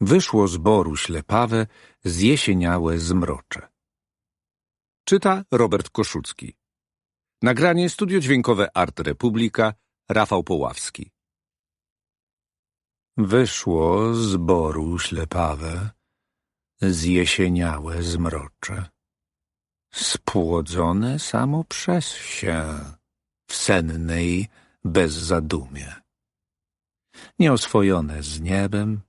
Wyszło z boru ślepawe, zjesieniałe zmrocze. Czyta Robert Koszucki. Nagranie studio dźwiękowe Art Republika, Rafał Poławski. Wyszło z boru ślepawe, zjesieniałe zmrocze, spłodzone samo przez się, w sennej bezzadumie. Nieoswojone z niebem,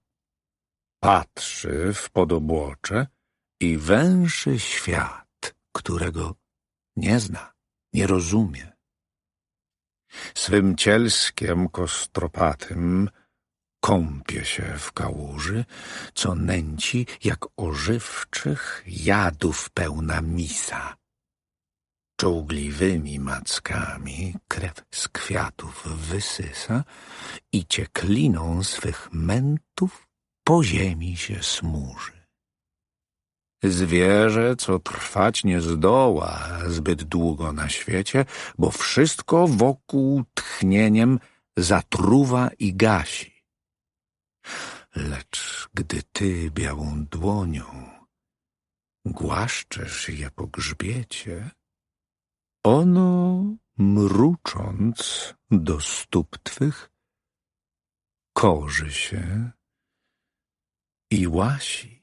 patrzy w podobłocze i węszy świat, którego nie zna, nie rozumie. Swym cielskiem kostropatym kąpie się w kałuży, co nęci jak ożywczych jadów pełna misa. Czołgliwymi mackami krew z kwiatów wysysa i ciekliną swych mętów po ziemi się smuży. Zwierzę, co trwać nie zdoła zbyt długo na świecie, bo wszystko wokół tchnieniem zatruwa i gasi. Lecz gdy ty białą dłonią głaszczesz je po grzbiecie, ono, mrucząc do stóp twych, korzy się i łasi.